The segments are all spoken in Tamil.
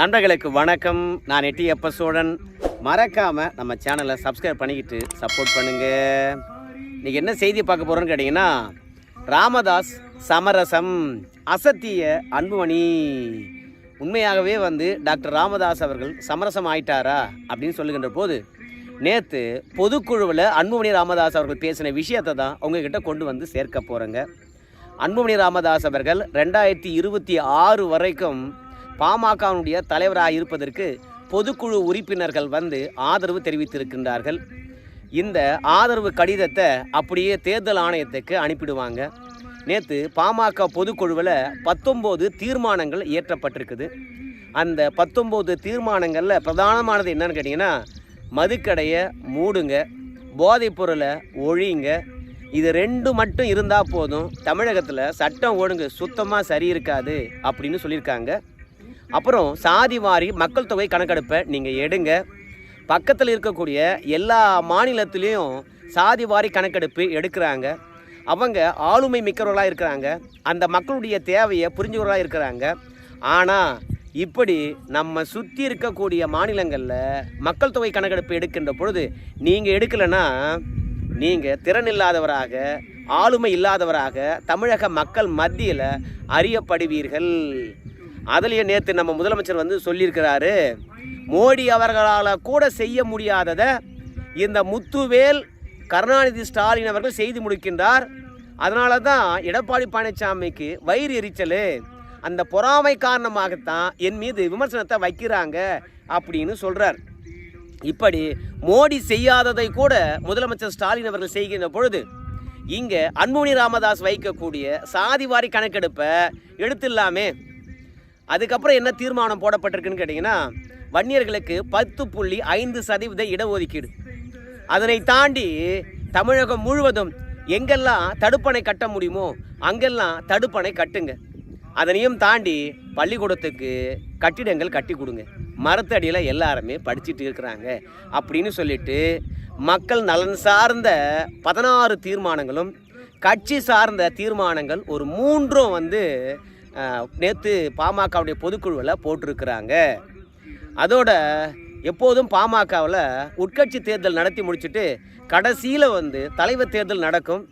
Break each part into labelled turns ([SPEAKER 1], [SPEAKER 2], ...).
[SPEAKER 1] நண்பர்களுக்கு வணக்கம். நான் எட்டியப்ப சோழன். மறக்காமல் நம்ம சேனலை சப்ஸ்கிரைப் பண்ணிக்கிட்டு சப்போர்ட் பண்ணுங்க. இன்னைக்கு என்ன செய்தி பார்க்க போகிறோன்னு கேட்டிங்கன்னா ராமதாஸ் சமரசம் அசத்திய அன்புமணி. உண்மையாகவே வந்து டாக்டர் ராமதாஸ் அவர்கள் சமரசம் ஆயிட்டாரா அப்படின்னு சொல்லுகின்ற போது நேற்று பொதுக்குழுவில் அன்புமணி ராமதாஸ் அவர்கள் பேசின விஷயத்தை தான் உங்ககிட்ட கொண்டு வந்து சேர்க்க போகிறேங்க அன்புமணி ராமதாஸ் அவர்கள் ரெண்டாயிரத்தி இருபத்தி ஆறு வரைக்கும் பாமகனுடைய தலைவராக இருப்பதற்கு பொதுக்குழு உறுப்பினர்கள் வந்து ஆதரவு தெரிவித்திருக்கின்றார்கள். இந்த ஆதரவு கடிதத்தை அப்படியே தேர்தல் ஆணையத்துக்கு அனுப்பிடுவாங்க. நேற்று பாமக பொதுக்குழுவில் பத்தொம்போது தீர்மானங்கள் இயற்றப்பட்டிருக்குது. அந்த பத்தொம்போது தீர்மானங்களில் பிரதானமானது என்னன்னு கேட்டிங்கன்னா மதுக்கடையை மூடுங்க போதைப் பொருளை ஒழிங்க இது ரெண்டு மட்டும் இருந்தால் போதும் தமிழகத்தில் சட்டம் ஒழுங்கு சுத்தமாக சரி இருக்காது அப்படின்னு சொல்லியிருக்காங்க. அப்புறம் சாதி வாரி மக்கள் தொகை கணக்கெடுப்பை நீங்கள் எடுங்க. பக்கத்தில் இருக்கக்கூடிய எல்லா மாநிலத்திலையும் சாதி வாரி கணக்கெடுப்பு எடுக்கிறாங்க. அவங்க ஆளுமை மிக்கவர்களாக இருக்கிறாங்க. அந்த மக்களுடைய தேவையை புரிஞ்சவர்களாக இருக்கிறாங்க. ஆனால் இப்படி நம்ம சுற்றி இருக்கக்கூடிய மாநிலங்களில் மக்கள் தொகை கணக்கெடுப்பு எடுக்கின்ற பொழுது நீங்கள் எடுக்கலைன்னா நீங்கள் திறன் இல்லாதவராக ஆளுமை இல்லாதவராக தமிழக மக்கள் மத்தியில் அறியப்படுவீர்கள். அதுலேயே நேற்று நம்ம முதலமைச்சர் வந்து சொல்லியிருக்கிறாரு மோடி அவர்களால் கூட செய்ய முடியாததை இந்த முத்துவேல் கருணாநிதி ஸ்டாலின் அவர்கள் செய்து முடிக்கின்றார். அதனால தான் எடப்பாடி பழனிசாமிக்கு வயிறு எரிச்சல். அந்த பொறாமை காரணமாகத்தான் என் மீது விமர்சனத்தை வைக்கிறாங்க அப்படின்னு சொல்கிறார் இப்படி மோடி செய்யாததை கூட முதலமைச்சர் ஸ்டாலின் அவர்கள் செய்கின்ற பொழுது இங்கே அன்புமணி ராமதாஸ் வைக்கக்கூடிய சாதிவாரி கணக்கெடுப்பை எடுத்துடலாமே. அதுக்கப்புறம் என்ன தீர்மானம் போடப்பட்டிருக்குன்னு கேட்டிங்கன்னா வன்னியர்களுக்கு பத்து புள்ளி ஐந்து சதவீத இடஒதுக்கீடு. அதனை தாண்டி தமிழகம் முழுவதும் எங்கெல்லாம் தடுப்பணை கட்ட முடியுமோ அங்கெல்லாம் தடுப்பணை கட்டுங்க. அதனையும் தாண்டி பள்ளிக்கூடத்துக்கு கட்டிடங்கள் கட்டி கொடுங்க. மரத்தடியில் எல்லாருமே படிச்சுட்டு இருக்கிறாங்க அப்படின்னு சொல்லிட்டு மக்கள் நலன் சார்ந்த பதினாறு தீர்மானங்களும் கட்சி சார்ந்த தீர்மானங்கள் ஒரு மூன்றும் வந்து நேற்று பாமகவுடைய பொதுக்குழுவில் போட்டிருக்கிறாங்க. அதோட எப்போதும் பாமகவில் உட்கட்சி தேர்தல் நடத்தி முடிச்சுட்டு கடைசியில் வந்து தலைவர் தேர்தல் நடக்கும்.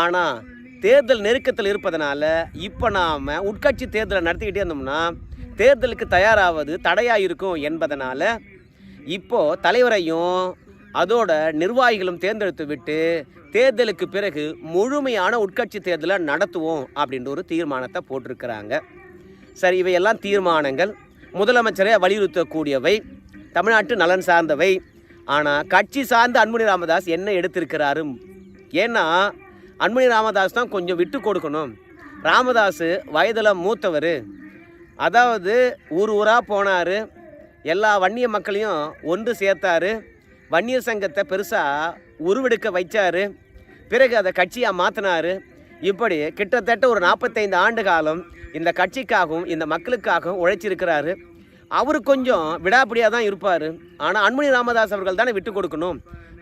[SPEAKER 1] ஆனால் தேர்தல் நெருக்கத்தில் இருப்பதனால இப்போ நாம் உட்கட்சி தேர்தலை நடத்திக்கிட்டே இருந்தோம்னா தேர்தலுக்கு தயாராவது தடையாக இருக்கும் என்பதனால் இப்போது தலைவரையும் அதோட நிர்வாகிகளும் தேர்ந்தெடுத்து விட்டு தேர்தலுக்கு பிறகு முழுமையான உட்கட்சி தேர்தலை நடத்துவோம் அப்படின்ற ஒரு தீர்மானத்தை போட்டிருக்கிறாங்க. சரி இவையெல்லாம் தீர்மானங்கள். முதலமைச்சரை வலியுறுத்தக்கூடியவை தமிழ்நாட்டு நலன் சார்ந்தவை. ஆனால் கட்சி சார்ந்த அன்புமணி ராமதாஸ் என்ன எடுத்திருக்கிறாரு? ஏன்னா அன்புமணி ராமதாஸ் தான் கொஞ்சம் விட்டு கொடுக்கணும். ராமதாஸ் வயதில் மூத்தவர். அதாவது ஊர் ஊராக போனார். எல்லா வன்னிய மக்களையும் ஒன்று சேர்த்தாரு. வன்னியர் சங்கத்தை பெருசாக உருவெடுக்க வைச்சார். பிறகு அதை கட்சியாக மாற்றினார் இப்படி கிட்டத்தட்ட ஒரு நாற்பத்தைந்து ஆண்டு காலம் இந்த கட்சிக்காகவும் இந்த மக்களுக்காகவும் உழைச்சிருக்கிறாரு. அவர் கொஞ்சம் விடாப்பிடியாக தான் இருப்பார். ஆனால் அன்புமணி ராமதாஸ் அவர்கள் தானே விட்டு கொடுக்கணும்.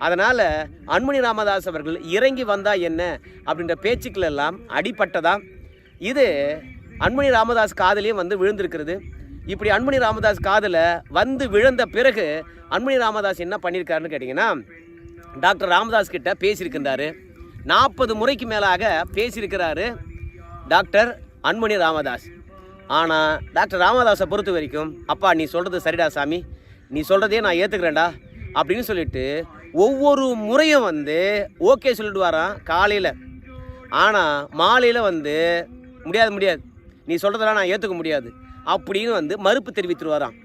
[SPEAKER 1] அதனால் அன்புமணி ராமதாஸ் அவர்கள் இறங்கி வந்தால் என்ன அப்படின்ற பேச்சுக்கள் எல்லாம் அடிப்பட்டதா இது அன்புமணி ராமதாஸ் காதலையும் வந்து விழுந்திருக்கிறது. இப்படி அன்புமணி ராமதாஸ் காதில் வந்து விழுந்த பிறகு அன்புமணி ராமதாஸ் என்ன பண்ணியிருக்காருன்னு கேட்டிங்கன்னா டாக்டர் ராமதாஸ் கிட்ட பேசியிருக்கின்றாரு. நாற்பது முறைக்கு மேலாக பேசியிருக்கிறாரு டாக்டர் அன்புமணி ராமதாஸ். ஆனால் டாக்டர் ராமதாஸை பொறுத்த வரைக்கும் அப்பா நீ சொல்கிறது சரிடா சாமி. நீ சொல்கிறதே நான் ஏற்றுக்கிறேன்டா அப்படின்னு சொல்லிட்டு ஒவ்வொரு முறையும் வந்து ஓகே சொல்லிட்டு வரான் காலையில். ஆனால் மாலையில் வந்து முடியாது முடியாது. நீ சொல்கிறதெல்லாம் நான் ஏற்றுக்க முடியாது. அப்படின்னு வந்து மறுப்பு தெரிவித்துட்டு வரான்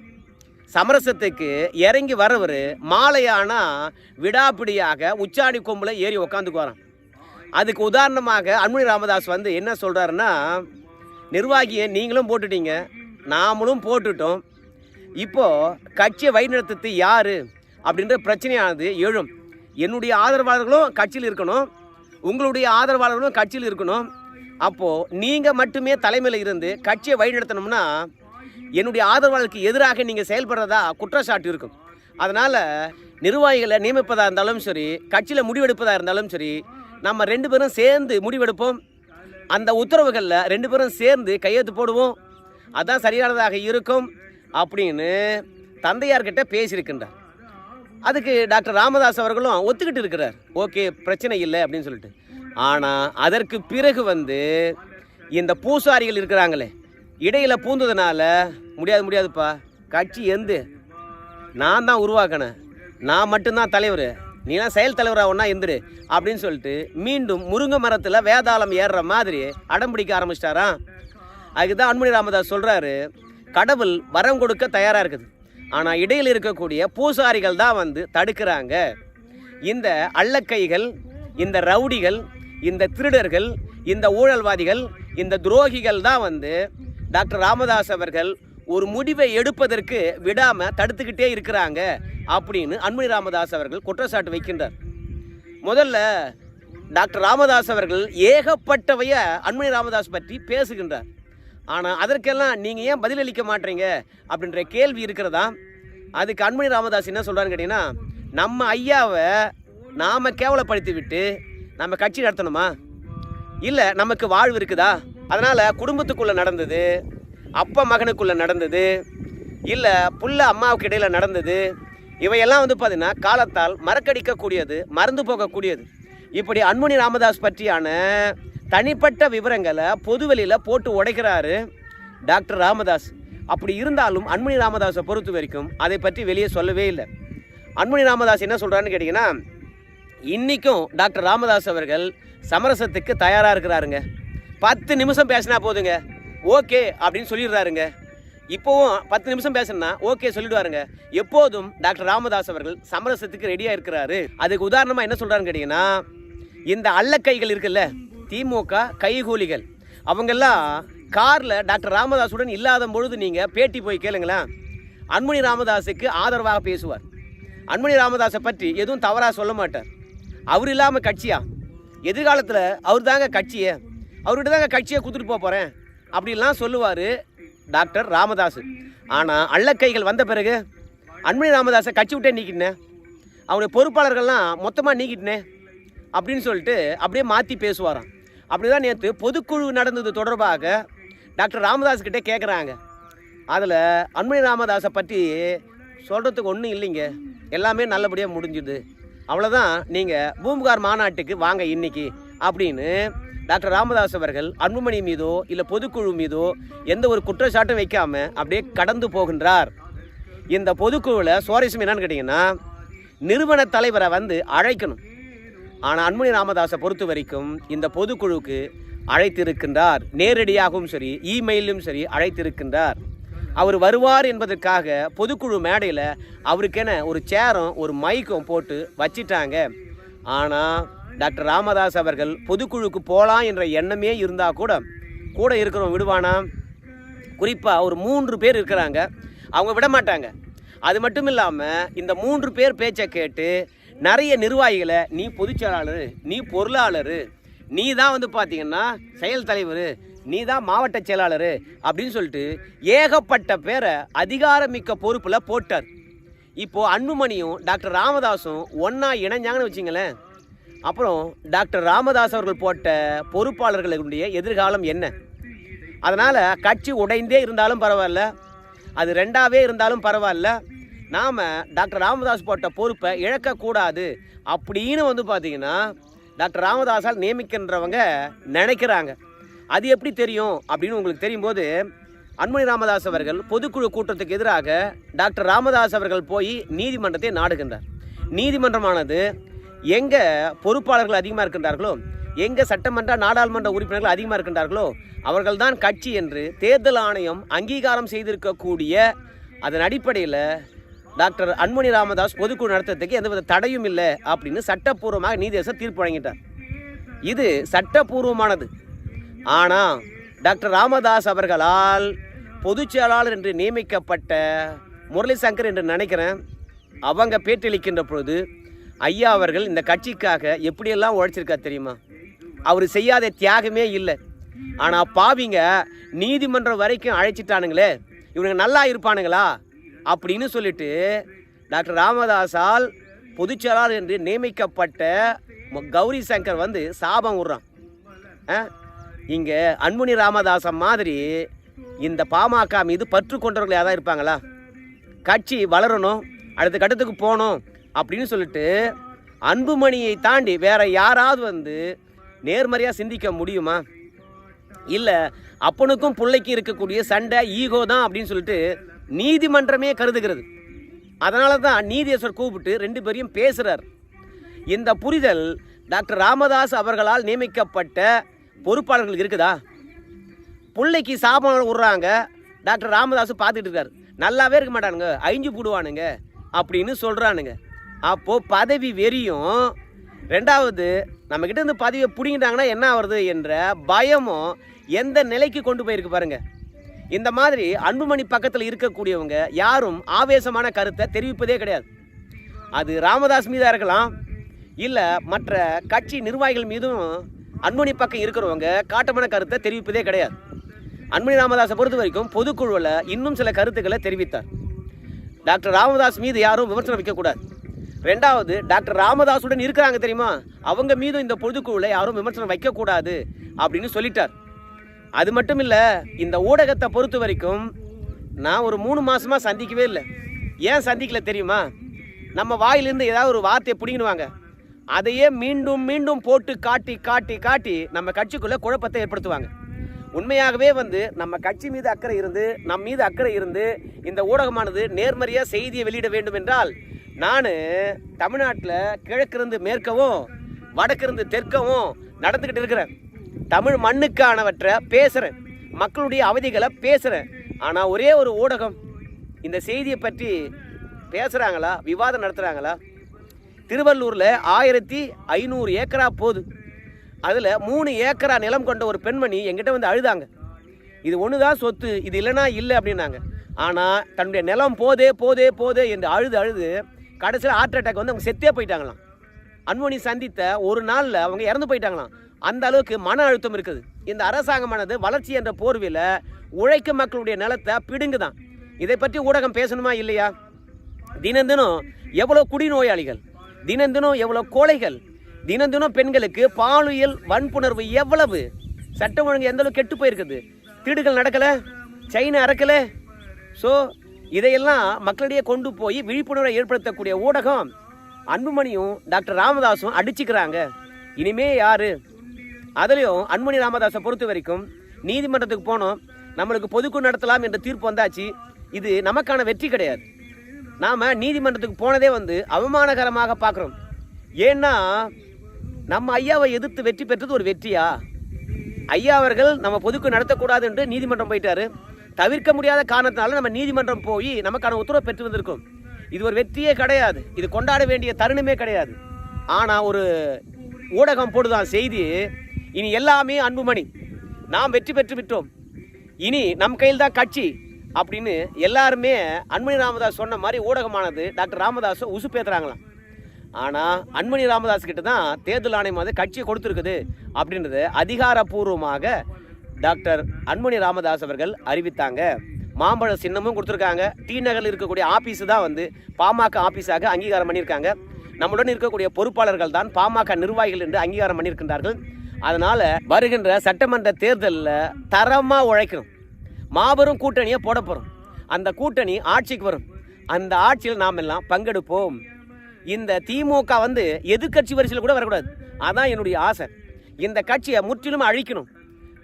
[SPEAKER 1] சமரசத்துக்கு இறங்கி வரவர் மாலையானா விடாப்பிடியாக உச்சாணி கொம்பில் ஏறி உக்காந்துக்குவாராம். அதுக்கு உதாரணமாக அன்புமணி ராமதாஸ் வந்து என்ன சொல்கிறாருன்னா நிர்வாகியை நீங்களும் போட்டுட்டீங்க. நாமளும் போட்டுட்டோம். இப்போது கட்சியை வழிநடத்துறது யார்? அப்படின்ற பிரச்சனையானது எழும். என்னுடைய ஆதரவாளர்களும் கட்சியில் இருக்கணும். உங்களுடைய ஆதரவாளர்களும் கட்சியில் இருக்கணும். அப்போது நீங்கள் மட்டுமே தலைமையில் இருந்து கட்சியை வழிநடத்தணும்னா என்னுடைய ஆதரவாளருக்கு எதிராக நீங்கள் செயல்படுறதா குற்றச்சாட்டு இருக்கும். அதனால் நிர்வாகிகளை நியமிப்பதாக இருந்தாலும் சரி கட்சியில் முடிவெடுப்பதாக இருந்தாலும் சரி நம்ம ரெண்டு பேரும் சேர்ந்து முடிவெடுப்போம். அந்த உத்தரவுகளில் ரெண்டு பேரும் சேர்ந்து கையெழுத்து போடுவோம். அதுதான் சரியானதாக இருக்கும் அப்படின்னு தந்தையார்கிட்ட பேசியிருக்கின்றார். அதுக்கு டாக்டர் ராமதாஸ் அவர்களும் ஒத்துக்கிட்டு இருக்கிறார். ஓகே பிரச்சனை இல்லை அப்படின்னு சொல்லிட்டு. ஆனால் அதற்கு பிறகு வந்து இந்த பூசாரிகள் இருக்கிறாங்களே இடையில் பூந்ததுனால முடியாது முடியாதுப்பா. கட்சி எந்து. நான் தான் உருவாக்கினேன் நான் மட்டும்தான் தலைவர். நீனா செயல் தலைவராக ஒன்றா எந்திரு அப்படின்னு சொல்லிட்டு மீண்டும் முருங்கை மரத்தில் வேதாளம் ஏறுற மாதிரி அடம்பிடிக்க ஆரம்பிச்சிட்டாராம். அதுக்கு தான் அன்புமணி ராமதாஸ் சொல்கிறாரு கடவுள் வரம் கொடுக்க தயாராக இருக்குது. ஆனால் இடையில் இருக்கக்கூடிய பூசாரிகள் தான் வந்து தடுக்கிறாங்க. இந்த அள்ளக்கைகள் இந்த ரவுடிகள் இந்த திருடர்கள் இந்த ஊழல்வாதிகள் இந்த துரோகிகள் தான் வந்து டாக்டர் ராமதாஸ் அவர்கள் ஒரு முடிவை எடுப்பதற்கு விடாமல் தடுத்துக்கிட்டே இருக்கிறாங்க அப்படின்னு அன்புமணி ராமதாஸ் அவர்கள் குற்றச்சாட்டு வைக்கின்றார். முதல்ல டாக்டர் ராமதாஸ் அவர்கள் ஏகப்பட்டவைய அன்புமணி ராமதாஸ் பற்றி பேசுகின்றார். ஆனால் அதற்கெல்லாம் நீங்கள் ஏன் பதிலளிக்க மாட்டீங்க அப்படின்ற கேள்வி இருக்கிறதா? அதுக்கு அன்புமணி ராமதாஸ் என்ன சொல்கிறான்னு கேட்டிங்கன்னா நம்ம ஐயாவை நாம் கேவலப்படுத்தி விட்டு நம்ம கட்சி நடத்தணுமா? இல்லை நமக்கு வாழ்வு இருக்குதா? அதனால் குடும்பத்துக்குள்ளே நடந்தது அப்பா மகனுக்குள்ளே நடந்தது இல்லை புள்ள அம்மாவுக்கு இடையில் நடந்தது இவையெல்லாம் வந்து பார்த்திங்கன்னா காலத்தால் மறக்கடிக்கக்கூடியது மறந்து போகக்கூடியது. இப்படி அன்முனி ராமதாஸ் பற்றியான தனிப்பட்ட விவரங்களை பொதுவெளியில் போட்டு உடைக்கிறாரு டாக்டர் ராமதாஸ். அப்படி இருந்தாலும் அன்முனி ராமதாஸை பொறுத்த வரைக்கும் அதை பற்றி வெளியே சொல்லவே இல்லை. அன்முனி ராமதாஸ் என்ன சொல்கிறான்னு கேட்டிங்கன்னா இன்றைக்கும் டாக்டர் ராமதாஸ் அவர்கள் சமரசத்துக்கு தயாராக இருக்கிறாருங்க. பத்து நிமிஷம் பேசினா போதுங்க. ஓகே அப்படின்னு சொல்லிடுறாருங்க. இப்போவும் பத்து நிமிஷம் பேசணும்னா ஓகே சொல்லிடுவாருங்க. எப்போதும் டாக்டர் ராமதாஸ் அவர்கள் சமரசத்துக்கு ரெடியாக இருக்கிறாரு. அதுக்கு உதாரணமாக என்ன சொல்கிறாருன்னு கேட்டிங்கன்னா இந்த அல்லக்கைகள் இருக்குல்ல திமுக கைகூலிகள். அவங்கெல்லாம் காரில் டாக்டர் ராமதாஸுடன் இல்லாத பொழுது நீங்கள் பேட்டி போய் கேளுங்களேன். அன்மணி ராமதாஸுக்கு ஆதரவாக பேசுவார். அன்மணி ராமதாஸை பற்றி எதுவும் தவறாக சொல்ல மாட்டார். அவர் இல்லாமல் கட்சியா? எதிர்காலத்தில் அவர் தாங்க கட்சியை. அவர்கிட்ட தாங்க கட்சியை கொடுத்துட்டு போக போகிறேன் அப்படிலாம் சொல்லுவார் டாக்டர் ராமதாஸ் ஆனால் அள்ளக்கைகள் வந்த பிறகு அன்புமணி ராமதாஸை கட்சி விட்டே நீக்கிட்டேன் அவருடைய பொறுப்பாளர்கள்லாம் மொத்தமாக நீக்கிட்டேனே அப்படின்னு சொல்லிட்டு அப்படியே மாற்றி பேசுவாராம். அப்படி தான் நேற்று பொதுக்குழு நடந்தது தொடர்பாக டாக்டர் ராமதாஸ் கிட்டே கேட்குறாங்க அதில் அன்புமணி ராமதாஸை பற்றி சொல்கிறதுக்கு ஒன்றும் இல்லைங்க. எல்லாமே நல்லபடியாக முடிஞ்சுது. அவ்வளோதான் நீங்கள் பூம்புகார் மாநாட்டுக்கு வாங்க இன்னைக்கு அப்படின்னு டாக்டர் ராமதாஸ் அவர்கள் அன்புமணி மீதோ இல்லை பொதுக்குழு மீதோ எந்த ஒரு குற்றச்சாட்டும் வைக்காம அப்படியே கடந்து போகின்றார். இந்த பொதுக்குழுவில் சுவாரஸ்யம் என்னன்னு கேட்டிங்கன்னா நிறுவன தலைவரை வந்து அழைக்கணும். ஆனால் அன்புமணி ராமதாஸை பொறுத்த வரைக்கும் இந்த பொதுக்குழுவுக்கு அழைத்திருக்கின்றார். நேரடியாகவும் சரி இமெயிலும் சரி அழைத்திருக்கின்றார். அவர் வருவார் என்பதற்காக பொதுக்குழு மேடையில் அவருக்கென ஒரு சேரும் ஒரு மைக்கும் போட்டு வச்சிட்டாங்க. ஆனால் டாக்டர் ராமதாஸ் அவர்கள் பொதுக்குழுக்கு போகலாம் என்ற எண்ணமே இருந்தால் கூட கூட இருக்கிறவங்க விடுவானா? குறிப்பாக ஒரு மூன்று பேர் இருக்கிறாங்க. அவங்க விட மாட்டாங்க. அது மட்டும் இல்லாமல் இந்த மூன்று பேர் பேச்சை கேட்டு நிறைய நிர்வாகிகளை நீ பொதுச்செயலாளர் நீ பொருளாளர் நீ தான் வந்து பார்த்தீங்கன்னா செயல் தலைவர் நீ தான் மாவட்ட செயலாளர் அப்படின்னு சொல்லிட்டு ஏகப்பட்ட பேரை அதிகாரமிக்க பொறுப்பில் போட்டார். இப்போது அன்புமணியும் டாக்டர் ராமதாஸும் ஒன்றா இணைஞ்சாங்கன்னு வச்சிங்களேன். அப்புறம் டாக்டர் ராமதாஸ் அவர்கள் போட்ட பொறுப்பாளர்களுடைய எதிர்காலம் என்ன? அதனால் கட்சி உடைந்தே இருந்தாலும் பரவாயில்ல அது ரெண்டாவே இருந்தாலும் பரவாயில்ல நாம் டாக்டர் ராமதாஸ் போட்ட பொறுப்பை இழக்கக்கூடாது அப்படின்னு வந்து பார்த்தீங்கன்னா டாக்டர் ராமதாஸால் நியமிக்கின்றவங்க நினைக்கிறாங்க. அது எப்படி தெரியும் அப்படின்னு உங்களுக்கு தெரியும் போது அன்புமணி ராமதாஸ் அவர்கள் பொதுக்குழு கூட்டத்துக்கு எதிராக டாக்டர் ராமதாஸ் அவர்கள் போய் நீதிமன்றத்தை நாடுகின்றார். நீதிமன்றமானது எங்கே பொறுப்பாளர்கள் அதிகமாக இருக்கின்றார்களோ எங்கே சட்டமன்ற நாடாளுமன்ற உறுப்பினர்கள் அதிகமாக இருக்கின்றார்களோ அவர்கள்தான் கட்சி என்று தேர்தல் ஆணையம் அங்கீகாரம் செய்திருக்கக்கூடிய அதன் அடிப்படையில் டாக்டர் அன்புமணி ராமதாஸ் பொதுக்குழு நடத்துறதுக்கு எந்தவித தடையும் இல்லை அப்படின்னு சட்டப்பூர்வமாக நீதியரசர் தீர்ப்பு வழங்கிட்டார். இது சட்டப்பூர்வமானது. ஆனால் டாக்டர் ராமதாஸ் அவர்களால் பொதுச் செயலாளர் என்று நியமிக்கப்பட்ட முரளி சங்கர் என்று நினைக்கிறேன் அவங்க பேட்டியளிக்கின்ற பொழுது ஐயா அவர்கள் இந்த கட்சிக்காக எப்படியெல்லாம் உழைச்சிருக்கா தெரியுமா? அவர் செய்யாத தியாகமே இல்லை. ஆனால் பாவிங்க நீதிமன்றம் வரைக்கும் அழைச்சிட்டானுங்களே இவனுங்க நல்லா இருப்பானுங்களா? அப்படின்னு சொல்லிட்டு டாக்டர் ராமதாஸால் பொதுச்செயலாளர் என்று நியமிக்கப்பட்ட கௌரி சங்கர் வந்து சாபம் விடுறான் இங்கே அன்புனி ராமதாசன் மாதிரி இந்த பாமக மீது பற்று கொண்டவர்களாக தான் இருப்பாங்களா? கட்சி வளரணும் அடுத்த கட்டத்துக்கு போகணும். அப்படின்னு சொல்லிட்டு அன்புமணியை தாண்டி வேற யாராவது வந்து நேர்மறையாக சிந்திக்க முடியுமா? இல்லை அப்பனுக்கும் பிள்ளைக்கு இருக்கக்கூடிய சண்டை ஈகோ தான் அப்படின்னு சொல்லிட்டு நீதிமன்றமே கருதுகிறது. அதனால தான் நீதியரசர் கூப்பிட்டு ரெண்டு பேரையும் பேசுகிறார் இந்த புரிதல் டாக்டர் ராமதாஸ் அவர்களால் நியமிக்கப்பட்ட பொறுப்பாளர்கள் இருக்குதா? பிள்ளைக்கு சாபம் விடுறாங்க. டாக்டர் ராமதாஸ் பார்த்துட்டு இருக்காரு. நல்லாவே இருக்க மாட்டானுங்க. அழிஞ்சு போடுவானுங்க. அப்படின்னு சொல்கிறானுங்க அப்போது பதவி வெறியும். ரெண்டாவது நம்மக்கிட்ட இருந்து பதவியை பிடிங்கிட்டாங்கன்னா என்ன ஆகுறது என்ற பயமும் எந்த நிலைக்கு கொண்டு போயிருக்கு பாருங்க. இந்த மாதிரி அன்புமணி பக்கத்தில் இருக்கக்கூடியவங்க யாரும் ஆவேசமான கருத்தை தெரிவிப்பதே கிடையாது. அது ராமதாஸ் மீதாக இருக்கலாம் இல்லை மற்ற கட்சி நிர்வாகிகள் மீதும் அன்புமணி பக்கம் இருக்கிறவங்க காட்டமான கருத்தை தெரிவிப்பதே கிடையாது. அன்புமணி ராமதாஸை பொறுத்த வரைக்கும் பொதுக்குழுவில் இன்னும் சில கருத்துக்களை தெரிவித்தார். டாக்டர் ராமதாஸ் மீது யாரும் விமர்சனம் வைக்கக்கூடாது. ரெண்டாவது டாக்டர் ராமதாஸுடன் இருக்கிறாங்க தெரியுமா? அவங்க மீதும் இந்த பொதுக்குழுவில் யாரும் விமர்சனம் வைக்கக்கூடாது அப்படின்னு சொல்லிட்டார். அது மட்டும் இல்லை இந்த ஊடகத்தை பொறுத்த வரைக்கும் நான் ஒரு மூணு மாசமா சந்திக்கவே இல்லை. ஏன் சந்திக்கல தெரியுமா? நம்ம வாயிலிருந்து ஏதாவது ஒரு வார்த்தையை பிடிங்கிடுவாங்க. அதையே மீண்டும் மீண்டும் போட்டு காட்டி காட்டி காட்டி நம்ம கட்சிக்குள்ள குழப்பத்தை ஏற்படுத்துவாங்க. உண்மையாகவே வந்து நம்ம கட்சி மீது அக்கறை இருந்து நம் மீது அக்கறை இருந்து இந்த ஊடகமானது நேர்மறையாக செய்தியை வெளியிட வேண்டும் என்றால் நான் தமிழ்நாட்டில் கிழக்கிருந்து மேற்கவும் வடக்கிருந்து தெற்கவும் நடந்துக்கிட்டு இருக்கிறேன். தமிழ் மண்ணுக்கானவற்றை பேசுகிறேன் மக்களுடைய அவதிகளை பேசுகிறேன் ஆனால் ஒரே ஒரு ஊடகம் இந்த செய்தியை பற்றி பேசுகிறாங்களா விவாதம் நடத்துகிறாங்களா திருவள்ளூரில் ஆயிரத்தி ஐநூறு ஏக்கரா போகுது. அதில் மூணு ஏக்கரா நிலம் கொண்ட ஒரு பெண்மணி எங்கிட்ட வந்து அழுதாங்க. இது ஒன்று தான் சொத்து இது இல்லைனா இல்லை அப்படின்னாங்க. ஆனால் தன்னுடைய நிலம் போதே போதே போதே என்று அழுது அழுது கடைசியில் ஹார்ட் அட்டாக் வந்து அவங்க செத்தே போயிட்டாங்களாம். அன்புமணி சந்தித்த ஒரு நாளில் அவங்க இறந்து போயிட்டாங்களாம். அந்த அளவுக்கு மன அழுத்தம் இருக்குது. இந்த அரசாங்கமானது வளர்ச்சி என்ற போர்வையில் உழைக்கும் மக்களுடைய நிலத்தை பிடுங்குதான். இதை பற்றி ஊடகம் பேசணுமா இல்லையா? தினம் தினம் எவ்வளோ குடிநோயாளிகள் தினம் தினம் எவ்வளோ கோழைகள் தினம் தினம் பெண்களுக்கு பாலியல் வன்புணர்வு எவ்வளவு? சட்டம் ஒழுங்கு எந்த அளவுக்கு கெட்டு போயிருக்குது? திருடுகள் நடக்கலை சைனா அறக்கலை ஸோ இதையெல்லாம் மக்களிடையே கொண்டு போய் விழிப்புணர்வை ஏற்படுத்தக்கூடிய ஊடகம் அன்புமணியும் டாக்டர் ராமதாஸும் அடிச்சுக்கிறாங்க. இனிமே யாரு? அதுலேயும் அன்புமணி ராமதாஸை பொறுத்த வரைக்கும் நீதிமன்றத்துக்கு போனோம். நம்மளுக்கு பொதுக்குழு நடத்தலாம் என்ற தீர்ப்பு வந்தாச்சு. இது நமக்கான வெற்றி கிடையாது. நாம் நீதிமன்றத்துக்கு போனதே வந்து அவமானகரமாக பார்க்குறோம் ஏன்னா நம்ம ஐயாவை எதிர்த்து வெற்றி பெற்றது ஒரு வெற்றியா? ஐயா அவர்கள் நம்ம பொதுக்கு நடத்தக்கூடாது என்று நீதிமன்றம் போயிட்டாரு. தவிர்க்க முடியாத காரணத்தினால நம்ம நீதிமன்றம் போய் நமக்கான உத்தரவு பெற்று வந்திருக்கோம் இது ஒரு வெற்றியே கிடையாது. இது கொண்டாட வேண்டிய தருணமே கிடையாது. ஆனால் ஒரு ஊடகம் போடுதான் செய்தி இனி எல்லாமே அன்புமணி. நாம் வெற்றி பெற்று விட்டோம். இனி நம் கையில் தான் கட்சி அப்படின்னு எல்லாருமே அன்புமணி ராமதாஸ் சொன்ன மாதிரி ஊடகமானது டாக்டர் ராமதாஸை உசுப்பேத்துறாங்களாம். ஆனால் அன்புமணி ராமதாஸ் கிட்ட தான் தேர்தல் ஆணையம் வந்து கட்சியை கொடுத்துருக்குது அப்படின்றது அதிகாரப்பூர்வமாக டாக்டர் அன்புமணி ராமதாஸ் அவர்கள் அறிவித்தாங்க. மாம்பழ சின்னமும் கொடுத்துருக்காங்க. டி நகரில் இருக்கக்கூடிய ஆபீஸ் தான் வந்து பாமக ஆபீஸாக அங்கீகாரம் பண்ணியிருக்காங்க. நம்முடன் இருக்கக்கூடிய பொறுப்பாளர்கள் தான் பாமக நிர்வாகிகள் என்று அங்கீகாரம் பண்ணியிருக்கின்றார்கள். அதனால் வருகின்ற சட்டமன்ற தேர்தலில் தரமாக உழைக்கணும். மாபெரும் கூட்டணியை போட போகிறோம் அந்த கூட்டணி ஆட்சிக்கு வரும். அந்த ஆட்சியில் நாம் எல்லாம் பங்கெடுப்போம். இந்த திமுக வந்து எதிர்க்கட்சி வரிசையில் கூட வரக்கூடாது. அதான் என்னுடைய ஆசை. இந்த கட்சியை முற்றிலும் அழிக்கணும்.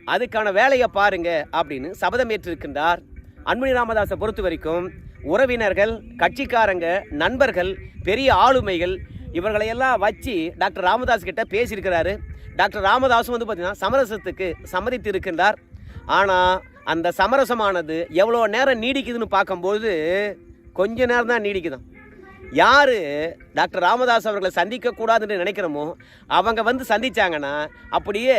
[SPEAKER 1] அதுக்கான வேலையை பாருங்க அப்படின்னு சபதம் ஏற்றிருக்கின்றார். அன்புமணி ராமதாஸை பொறுத்த வரைக்கும் உறவினர்கள் கட்சிக்காரங்க நண்பர்கள் பெரிய ஆளுமைகள் இவர்களையெல்லாம் வச்சு டாக்டர் ராமதாஸ் கிட்ட பேசியிருக்கிறாரு. டாக்டர் ராமதாஸும் வந்து பார்த்தீங்கன்னா சமரசத்துக்கு சம்மதித்து இருக்கின்றார் ஆனால் அந்த சமரசமானது எவ்வளோ நேரம் நீடிக்குதுன்னு பார்க்கும்போது கொஞ்ச நேரம் தான் நீடிக்குதான். யார் டாக்டர் ராமதாஸ் அவர்களை சந்திக்கக்கூடாதுன்னு நினைக்கிறோமோ அவங்க வந்து சந்தித்தாங்கன்னா அப்படியே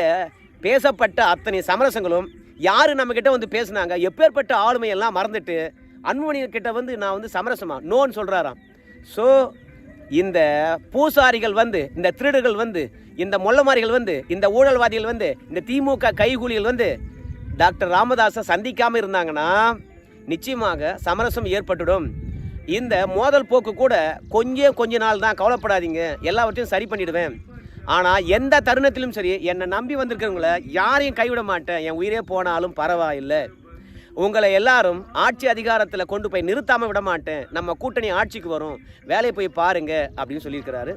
[SPEAKER 1] பேசப்பட்ட அத்தனை சமரசங்களும் யார் நம்மக்கிட்ட வந்து பேசுனாங்க? எப்பேற்பட்ட ஆளுமையெல்லாம் மறந்துட்டு அன்புமணிகிட்ட வந்து நான் வந்து சமரசமா? நோன்னு சொல்கிறாராம் ஸோ இந்த பூசாரிகள் வந்து இந்த திருடர்கள் வந்து இந்த மொள்ளமாரிகள் வந்து இந்த ஊழல்வாதிகள் வந்து இந்த திமுக கைகூலிகள் வந்து டாக்டர் ராமதாஸை சந்திக்காமல் இருந்தாங்கன்னா நிச்சயமாக சமரசம் ஏற்பட்டுடும். இந்த மோதல் போக்கு கூட கொஞ்சம் கொஞ்ச நாள் தான் கவலைப்படாதீங்க. எல்லாவற்றையும் சரி பண்ணிடுவேன். ஆனால் எந்த தருணத்திலும் சரி என்னை நம்பி வந்திருக்கிறவங்கள யாரையும் கைவிட மாட்டேன். என் உயிரே போனாலும் பரவாயில்லை. உங்களை எல்லாரும் ஆட்சி அதிகாரத்தில் கொண்டு போய் நிறுத்தாமல் விட மாட்டேன். நம்ம கூட்டணி ஆட்சிக்கு வரும். வேலையை போய் பாருங்க அப்படின்னு சொல்லியிருக்கிறாரு.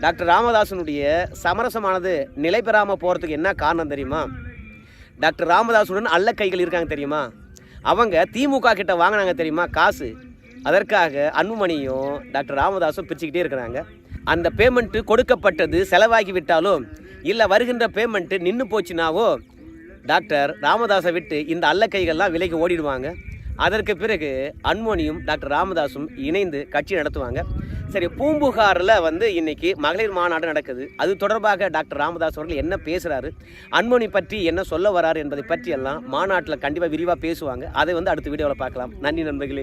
[SPEAKER 1] டாக்டர் ராமதாசனுடைய சமரசமானது நிலை பெறாமல் போகிறதுக்கு என்ன காரணம் தெரியுமா? டாக்டர் ராமதாசுடன் அல்ல கைகள் இருக்காங்க தெரியுமா? அவங்க திமுக கிட்ட வாங்கினாங்க தெரியுமா? காசு. அதற்காக அன்புமணியும் டாக்டர் ராமதாஸும் பிரிச்சுக்கிட்டே இருக்கிறாங்க. அந்த பேமெண்ட்டு கொடுக்கப்பட்டது செலவாகிவிட்டாலும் இல்லை வருகின்ற பேமெண்ட்டு நின்று போச்சுனாவோ டாக்டர் ராமதாஸை விட்டு இந்த அல்ல கைகள்லாம் விலைக்கு ஓடிடுவாங்க. அதற்கு பிறகு அன்மோனியும் டாக்டர் ராமதாஸும் இணைந்து கட்சி நடத்துவாங்க. சரி பூம்புகாரில் வந்து இன்னைக்கு மகளிர் மாநாடு நடக்குது. அது தொடர்பாக டாக்டர் ராமதாஸ் அவர்கள் என்ன பேசுகிறாரு அன்மோனி பற்றி என்ன சொல்ல வராரு என்பதை பற்றி எல்லாம் மாநாட்டில் கண்டிப்பாக விரிவாக பேசுவாங்க. அதை வந்து அடுத்த வீடியோவில் பார்க்கலாம். நன்றி நண்பர்களே.